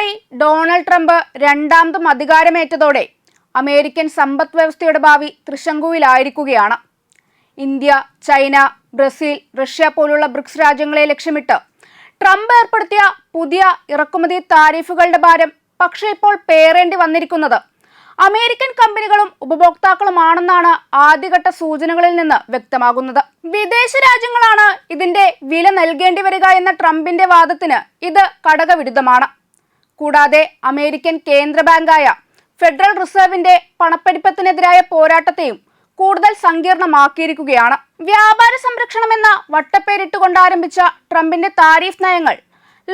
പ്രസിഡന്റായി Donald Trump രണ്ടാമതും അധികാരമേറ്റതോടെ American സമ്പദ് വ്യവസ്ഥയുടെ ഭാവി തൃശങ്കുവിലായിരിക്കുകയാണ് ഇന്ത്യ ചൈന ബ്രസീൽ റഷ്യ പോലുള്ള ബ്രിക്സ് രാജ്യങ്ങളെ ലക്ഷ്യമിട്ട് ട്രംപ് ഏർപ്പെടുത്തിയ പുതിയ ഇറക്കുമതി താരിഫുകളുടെ ഭാരം പക്ഷേ ഇപ്പോൾ പേറേണ്ടി വന്നിരിക്കുന്നത് അമേരിക്കൻ കമ്പനികളും ഉപഭോക്താക്കളുമാണെന്നാണ് ആദ്യഘട്ട സൂചനകളിൽ നിന്ന് വ്യക്തമാകുന്നത്. വിദേശ രാജ്യങ്ങളാണ് ഇതിന്റെ വില നൽകേണ്ടി വരിക എന്ന ട്രംപിന്റെ വാദത്തിന് ഇത് കടകവിരുദ്ധമാണ്. കൂടാതെ അമേരിക്കൻ കേന്ദ്ര ബാങ്കായ ഫെഡറൽ റിസർവിന്റെ പണപ്പെരുപ്പത്തിനെതിരായ പോരാട്ടത്തെയും കൂടുതൽ സങ്കീർണമാക്കിയിരിക്കുകയാണ്. വ്യാപാര സംരക്ഷണമെന്ന വട്ടപ്പേരിട്ടുകൊണ്ട് ആരംഭിച്ച ട്രംപിന്റെ താരിഫ് നയങ്ങൾ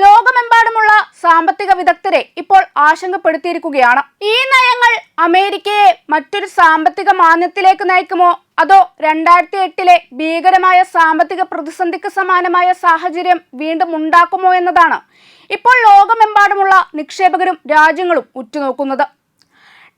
ലോകമെമ്പാടുമുള്ള സാമ്പത്തിക വിദഗ്ധരെ ഇപ്പോൾ ആശങ്കപ്പെടുത്തിയിരിക്കുകയാണ്. ഈ നയങ്ങൾ അമേരിക്കയെ മറ്റൊരു സാമ്പത്തിക മാന്യത്തിലേക്ക് നയിക്കുമോ? അതോ രണ്ടായിരത്തി എട്ടിലെ ഭീകരമായ സാമ്പത്തിക പ്രതിസന്ധിക്ക് സമാനമായ സാഹചര്യം വീണ്ടും ഉണ്ടാക്കുമോ എന്നതാണ് ഇപ്പോൾ ലോകമെമ്പാടുമുള്ള നിക്ഷേപകരും രാജ്യങ്ങളും ഉറ്റുനോക്കുന്നത്.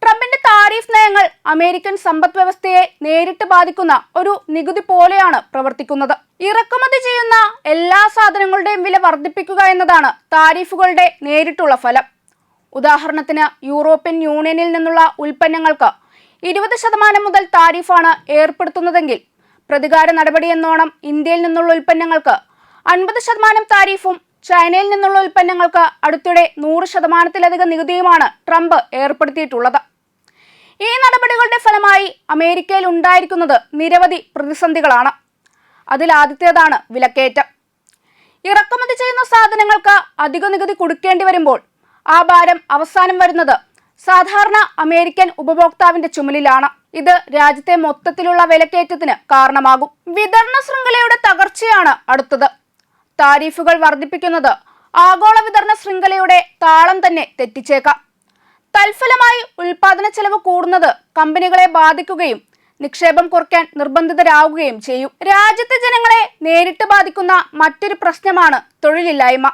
ട്രംപിന്റെ താരിഫ് നയങ്ങൾ അമേരിക്കൻ സമ്പദ് വ്യവസ്ഥയെ നേരിട്ട് ബാധിക്കുന്ന ഒരു നികുതി പോലെയാണ് പ്രവർത്തിക്കുന്നത്. ഇറക്കുമതി ചെയ്യുന്ന എല്ലാ സാധനങ്ങളുടെയും വില വർദ്ധിപ്പിക്കുക എന്നതാണ് താരിഫുകളുടെ നേരിട്ടുള്ള ഫലം. ഉദാഹരണത്തിന് യൂറോപ്യൻ യൂണിയനിൽ നിന്നുള്ള ഉൽപ്പന്നങ്ങൾക്ക് ഇരുപത് ശതമാനം മുതൽ താരിഫാണ് ഏർപ്പെടുത്തുന്നതെങ്കിൽ പ്രതികാര നടപടി എന്നോണം ഇന്ത്യയിൽ നിന്നുള്ള ഉൽപ്പന്നങ്ങൾക്ക് അൻപത് ശതമാനം താരിഫും ചൈനയിൽ നിന്നുള്ള ഉൽപ്പന്നങ്ങൾക്ക് അടുത്തിടെ നൂറ് ശതമാനത്തിലധികം നികുതിയുമാണ് ട്രംപ് ഏർപ്പെടുത്തിയിട്ടുള്ളത്. ഈ നടപടികളുടെ ഫലമായി അമേരിക്കയിൽ ഉണ്ടായിരിക്കുന്നത് നിരവധി പ്രതിസന്ധികളാണ്. അതിലാദ്യത്തേതാണ് വിലക്കയറ്റം. ഇറക്കുമതി ചെയ്യുന്ന സാധനങ്ങൾക്ക് അധിക നികുതി കൊടുക്കേണ്ടി വരുമ്പോൾ ആ ഭാരം അവസാനം വരുന്നത് സാധാരണ അമേരിക്കൻ ഉപഭോക്താവിന്റെ ചുമലിലാണ്. ഇത് രാജ്യത്തെ മൊത്തത്തിലുള്ള വിലക്കയറ്റത്തിന് കാരണമാകും. വിതരണ ശൃംഖലയുടെ തകർച്ചയാണ് അടുത്തത്. താരീഫുകൾ വർദ്ധിപ്പിക്കുന്നത് ആഗോള വിതരണ ശൃംഖലയുടെ താളം തന്നെ തെറ്റിച്ചേക്കാം. തൽഫലമായി ഉൽപാദന ചെലവ് കൂടുന്നത് കമ്പനികളെ ബാധിക്കുകയും നിക്ഷേപം കുറയ്ക്കാൻ നിർബന്ധിതരാകുകയും ചെയ്യും. രാജ്യത്തെ ജനങ്ങളെ നേരിട്ട് ബാധിക്കുന്ന മറ്റൊരു പ്രശ്നമാണ് തൊഴിലില്ലായ്മ.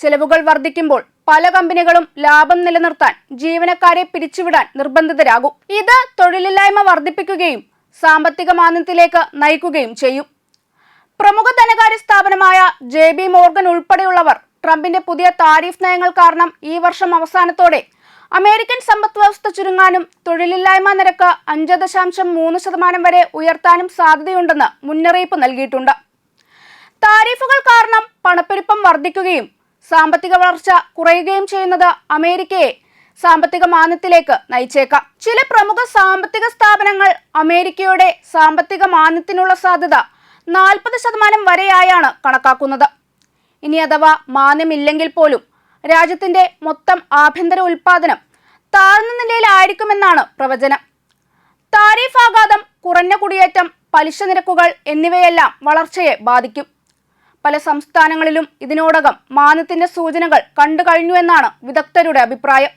ചെലവുകൾ വർദ്ധിക്കുമ്പോൾ പല കമ്പനികളും ലാഭം നിലനിർത്താൻ ജീവനക്കാരെ പിരിച്ചുവിടാൻ നിർബന്ധിതരാകും. ഇത് തൊഴിലില്ലായ്മ വർദ്ധിപ്പിക്കുകയും സാമ്പത്തിക മാന്ദ്യത്തിലേക്ക് നയിക്കുകയും ചെയ്യും. പ്രമുഖ ധനകാര്യ സ്ഥാപനമായ ജെ ബി മോർഗൻ ഉൾപ്പെടെയുള്ളവർ ട്രംപിന്റെ പുതിയ താരിഫ് നയങ്ങൾ കാരണം ഈ വർഷം അവസാനത്തോടെ അമേരിക്കൻ സമ്പദ് വ്യവസ്ഥ ചുരുങ്ങാനും തൊഴിലില്ലായ്മ നിരക്ക് അഞ്ച് ദശാംശം മൂന്ന് ശതമാനം വരെ ഉയർത്താനും സാധ്യതയുണ്ടെന്ന് മുന്നറിയിപ്പ് നൽകിയിട്ടുണ്ട്. താരിഫുകൾ കാരണം പണപ്പെരുപ്പം വർദ്ധിക്കുകയും സാമ്പത്തിക വളർച്ച കുറയുകയും ചെയ്യുന്നത് അമേരിക്കയെ സാമ്പത്തിക മാന്ദ്യത്തിലേക്ക് നയിച്ചേക്കാം. ചില പ്രമുഖ സാമ്പത്തിക സ്ഥാപനങ്ങൾ അമേരിക്കയുടെ സാമ്പത്തിക മാന്ദ്യത്തിനുള്ള സാധ്യത നാൽപ്പത് ശതമാനം വരെയായാണ് കണക്കാക്കുന്നത്. ഇനി അഥവാ മാന്യമില്ലെങ്കിൽ പോലും രാജ്യത്തിന്റെ മൊത്തം ആഭ്യന്തര ഉൽപാദനം താഴ്ന്ന നിലയിലായിരിക്കുമെന്നാണ് പ്രവചനം. താരിഫ് ആഘാതം കുറഞ്ഞ കുടിയേറ്റം പലിശ നിരക്കുകൾ എന്നിവയെല്ലാം വളർച്ചയെ ബാധിക്കും. പല സംസ്ഥാനങ്ങളിലും ഇതിനോടകം മാനത്തിന്റെ സൂചനകൾ കണ്ടു കഴിഞ്ഞുവെന്നാണ് വിദഗ്ധരുടെ അഭിപ്രായം.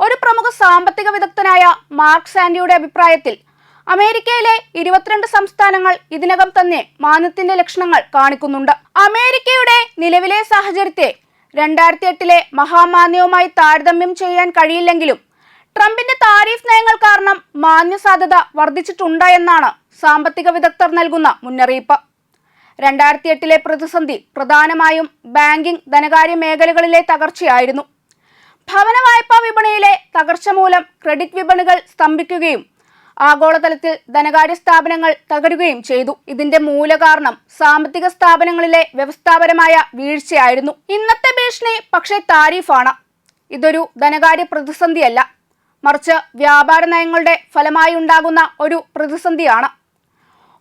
ഒരു പ്രമുഖ സാമ്പത്തിക വിദഗ്ധനായ മാർക്ക് സാൻഡിയുടെ അഭിപ്രായത്തിൽ അമേരിക്കയിലെ ഇരുപത്തിരണ്ട് സംസ്ഥാനങ്ങൾ ഇതിനകം തന്നെ മാനത്തിന്റെ ലക്ഷണങ്ങൾ കാണിക്കുന്നുണ്ട്. അമേരിക്കയുടെ നിലവിലെ സാഹചര്യത്തെ രണ്ടായിരത്തി എട്ടിലെ മഹാമാന്യവുമായി താരതമ്യം ചെയ്യാൻ കഴിയില്ലെങ്കിലും ട്രംപിന്റെ താരിഫ് നയങ്ങൾ കാരണം മാന്യ സാധ്യത വർദ്ധിച്ചിട്ടുണ്ട് എന്നാണ് സാമ്പത്തിക വിദഗ്ധർ നൽകുന്ന മുന്നറിയിപ്പ്. രണ്ടായിരത്തി എട്ടിലെ പ്രതിസന്ധി പ്രധാനമായും ബാങ്കിംഗ് ധനകാര്യ മേഖലകളിലെ തകർച്ചയായിരുന്നു. ഭവന വായ്പാ വിപണിയിലെ തകർച്ച മൂലം ക്രെഡിറ്റ് വിപണികൾ സ്തംഭിക്കുകയും ആഗോളതലത്തിൽ ധനകാര്യ സ്ഥാപനങ്ങൾ തകരുകയും ചെയ്തു. ഇതിന്റെ മൂലകാരണം സാമ്പത്തിക സ്ഥാപനങ്ങളിലെ വ്യവസ്ഥാപരമായ വീഴ്ചയായിരുന്നു. ഇന്നത്തെ ഭീഷണി പക്ഷേ താരിഫാണ്. ഇതൊരു ധനകാര്യ പ്രതിസന്ധിയല്ല. മറിച്ച് വ്യാപാര നയങ്ങളുടെ ഫലമായി ഉണ്ടാകുന്ന ഒരു പ്രതിസന്ധിയാണ്.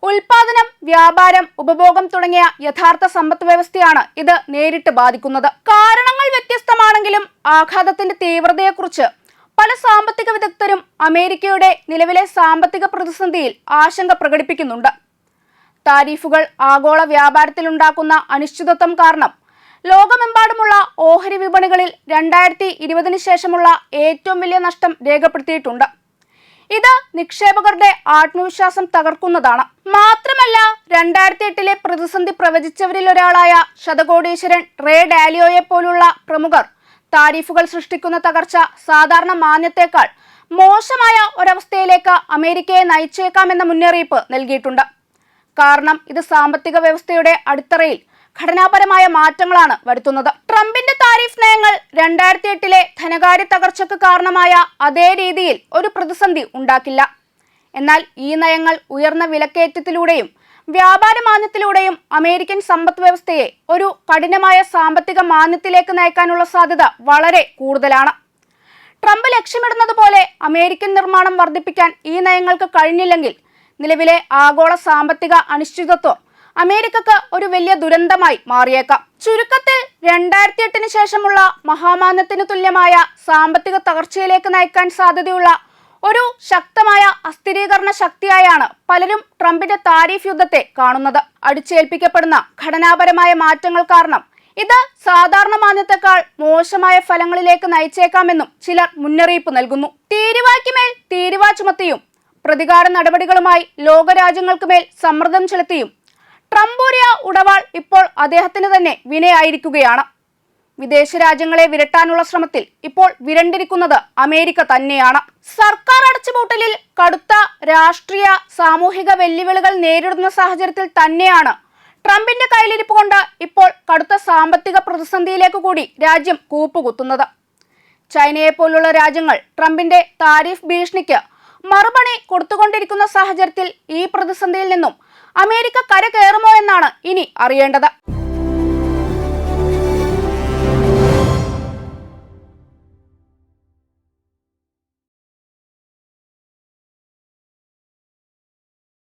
ഉൽപാദനം വ്യാപാരം ഉപഭോഗം തുടങ്ങിയ യഥാർത്ഥ സമ്പദ് വ്യവസ്ഥയാണ് ഇത് നേരിട്ട് ബാധിക്കുന്നത്. കാരണങ്ങൾ വ്യത്യസ്തമാണെങ്കിലും ആഘാതത്തിന്റെ തീവ്രതയെക്കുറിച്ച് പല സാമ്പത്തിക വിദഗ്ധരും അമേരിക്കയുടെ നിലവിലെ സാമ്പത്തിക പ്രതിസന്ധിയിൽ ആശങ്ക പ്രകടിപ്പിക്കുന്നുണ്ട്. താരീഫുകൾ ആഗോള വ്യാപാരത്തിലുണ്ടാക്കുന്ന അനിശ്ചിതത്വം കാരണം ലോകമെമ്പാടുമുള്ള ഓഹരി വിപണികളിൽ രണ്ടായിരത്തി ഇരുപതിന് ശേഷമുള്ള ഏറ്റവും വലിയ നഷ്ടം രേഖപ്പെടുത്തിയിട്ടുണ്ട്. ഇത് നിക്ഷേപകരുടെ ആത്മവിശ്വാസം തകർക്കുന്നതാണ്. മാത്രമല്ല രണ്ടായിരത്തി എട്ടിലെ പ്രതിസന്ധി പ്രവചിച്ചവരിൽ ഒരാളായ ശതകോടീശ്വരൻ റേ ഡാലിയോയെ പോലുള്ള പ്രമുഖർ താരിഫുകൾ സൃഷ്ടിക്കുന്ന തകർച്ച സാധാരണ മാന്യത്തേക്കാൾ മോശമായ ഒരവസ്ഥയിലേക്ക് അമേരിക്കയെ നയിച്ചേക്കാമെന്ന മുന്നറിയിപ്പ് നൽകിയിട്ടുണ്ട്. കാരണം ഇത് സാമ്പത്തിക വ്യവസ്ഥയുടെ അടിത്തറയിൽ ഘടനാപരമായ മാറ്റങ്ങളാണ് വരുത്തുന്നത്. ട്രംപിന്റെ താരിഫ് നയങ്ങൾ രണ്ടായിരത്തി എട്ടിലെ ധനകാര്യ തകർച്ചയ്ക്ക് കാരണമായ അതേ രീതിയിൽ ഒരു പ്രതിസന്ധി ഉണ്ടാക്കില്ല. എന്നാൽ ഈ നയങ്ങൾ ഉയർന്ന വിലക്കയറ്റത്തിലൂടെയും വ്യാപാര മാന്ദ്യത്തിലൂടെയും അമേരിക്കൻ സമ്പദ് വ്യവസ്ഥയെ ഒരു കഠിനമായ സാമ്പത്തിക മാന്ദ്യത്തിലേക്ക് നയിക്കാനുള്ള സാധ്യത വളരെ കൂടുതലാണ്. ട്രംപ് ലക്ഷ്യമിടുന്നതുപോലെ അമേരിക്കൻ നിർമ്മാണം വർദ്ധിപ്പിക്കാൻ ഈ നയങ്ങൾക്ക് കഴിഞ്ഞില്ലെങ്കിൽ നിലവിലെ ആഗോള സാമ്പത്തിക അനിശ്ചിതത്വം അമേരിക്കക്ക് ഒരു വലിയ ദുരന്തമായി മാറിയേക്കാം. ചുരുക്കത്തിൽ രണ്ടായിരത്തി എട്ടിന് ശേഷമുള്ള മഹാമാന്യത്തിന് തുല്യമായ സാമ്പത്തിക തകർച്ചയിലേക്ക് നയിക്കാൻ സാധ്യതയുള്ള ഒരു ശക്തമായ അസ്ഥിരീകരണ ശക്തിയായാണ് പലരും ട്രംപിന്റെ താരിഫ് യുദ്ധത്തെ കാണുന്നത്. അടിച്ചേൽപ്പിക്കപ്പെടുന്ന ഘടനാപരമായ മാറ്റങ്ങൾ കാരണം ഇത് സാധാരണ മാന്യത്തെക്കാൾ മോശമായ ഫലങ്ങളിലേക്ക് നയിച്ചേക്കാമെന്നും ചിലർ മുന്നറിയിപ്പ് നൽകുന്നു. തീരുവായ്ക്കുമേൽ തീരുവ ചുമത്തിയും പ്രതികാര നടപടികളുമായി ലോകരാജ്യങ്ങൾക്ക് മേൽ സമ്മർദ്ദം ചെലുത്തിയും ട്രംപൂരിയ ഉടവാൾ ഇപ്പോൾ അദ്ദേഹത്തിന് തന്നെ വിനയായിരിക്കുകയാണ്. വിദേശ രാജ്യങ്ങളെ വിരട്ടാനുള്ള ശ്രമത്തിൽ ഇപ്പോൾ വിരണ്ടിരിക്കുന്നത് അമേരിക്ക തന്നെയാണ്. സർക്കാർ അടച്ചുപൂട്ടലിൽ കടുത്ത രാഷ്ട്രീയ സാമൂഹിക വെല്ലുവിളികൾ നേരിടുന്ന സാഹചര്യത്തിൽ തന്നെയാണ്. ട്രംപിന്റെ കയ്യിലിരിപ്പ് കൊണ്ട് ഇപ്പോൾ കടുത്ത സാമ്പത്തിക പ്രതിസന്ധിയിലേക്ക് കൂടി രാജ്യം കൂപ്പുകുത്തുന്നത്. ചൈനയെ പോലുള്ള രാജ്യങ്ങൾ ട്രംപിന്റെ താരിഫ് ഭീഷണിക്ക് മറുപടി കൊടുത്തുകൊണ്ടിരിക്കുന്ന സാഹചര്യത്തിൽ ഈ പ്രതിസന്ധിയിൽ നിന്നും അമേരിക്ക കര കയറുമോ എന്നാണ് ഇനി അറിയേണ്ടത്.